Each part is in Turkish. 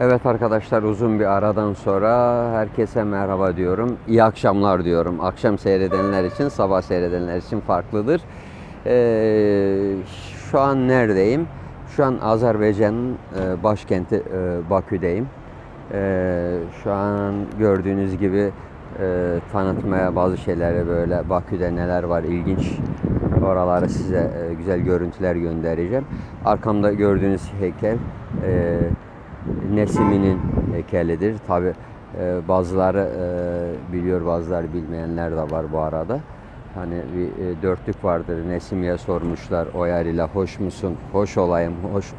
Evet arkadaşlar uzun bir aradan sonra herkese merhaba diyorum. İyi akşamlar diyorum. Akşam seyredenler için, sabah seyredenler için farklıdır. Ee, şu an neredeyim? Şu an Azerbaycan'ın e, başkenti e, Bakü'deyim. Ee, şu an gördüğünüz gibi e, tanıtmaya bazı şeyleri böyle Bakü'de neler var ilginç oraları size e, güzel görüntüler göndereceğim. Arkamda gördüğünüz heykel e, Nesimi'nin heykelidir. Tabi bazıları e, biliyor bazıları bilmeyenler de var bu arada. Hani bir e, dörtlük vardır. Nesimi'ye sormuşlar o yer ile hoş musun? Hoş olayım, hoş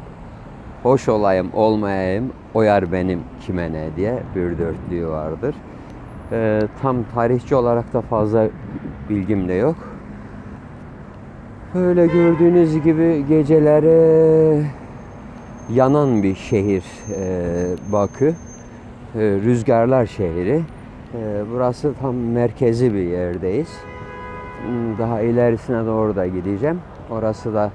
hoş olayım, olmayayım, o yer benim kime ne diye bir dörtlüğü vardır. E, tam tarihçi olarak da fazla bilgim de yok. Öyle gördüğünüz gibi geceleri yanan bir şehir e, Bakü. E, rüzgarlar şehri. E, burası tam merkezi bir yerdeyiz. Hmm, Daha ilerisine doğru da gideceğim. Orası da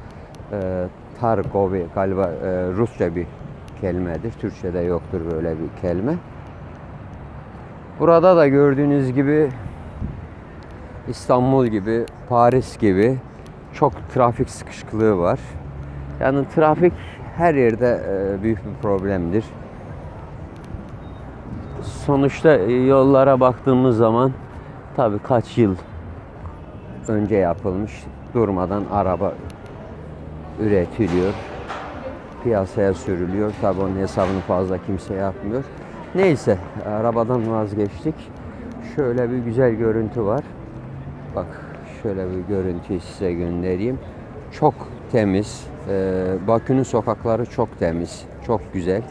e, Targovi galiba e, Rusça bir kelimedir. Türkçe'de yoktur böyle bir kelime. Burada da gördüğünüz gibi İstanbul gibi, Paris gibi çok trafik sıkışıklığı var. Yani trafik her yerde e, büyük bir problemdir. Sonuçta e, yollara baktığımız zaman tabii kaç yıl önce yapılmış durmadan araba üretiliyor. Piyasaya sürülüyor. Tabii onun hesabını fazla kimse yapmıyor. Neyse arabadan vazgeçtik. Şöyle bir güzel görüntü var. Bak şöyle bir görüntüyü size göndereyim. Çok temiz. Ee, Bakü'nün sokakları çok temiz. Çok güzel.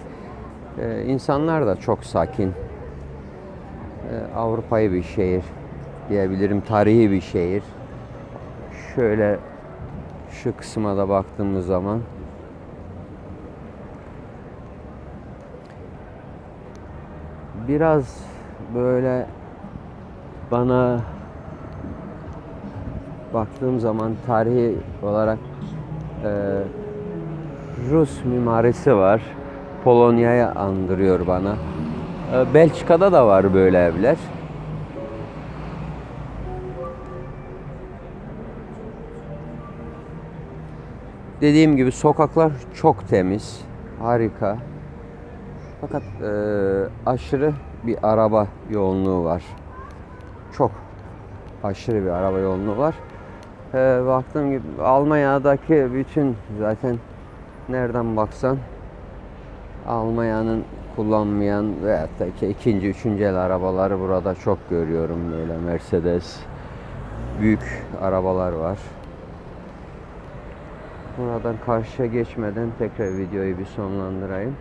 Ee, insanlar da çok sakin. Ee, Avrupa'yı bir şehir diyebilirim. Tarihi bir şehir. Şöyle şu kısma da baktığımız zaman biraz böyle bana baktığım zaman tarihi olarak Rus mimarisi var. Polonya'yı andırıyor bana. E, Belçika'da da var böyle evler. Dediğim gibi sokaklar çok temiz, harika. Fakat e, aşırı bir araba yoğunluğu var. Çok aşırı bir araba yoğunluğu var. E, baktığım gibi Almanya'daki bütün zaten nereden baksan Almanya'nın kullanmayan veyahut da ki ikinci, üçüncü el arabaları burada çok görüyorum böyle Mercedes. Büyük arabalar var. Buradan karşıya geçmeden tekrar videoyu bir sonlandırayım.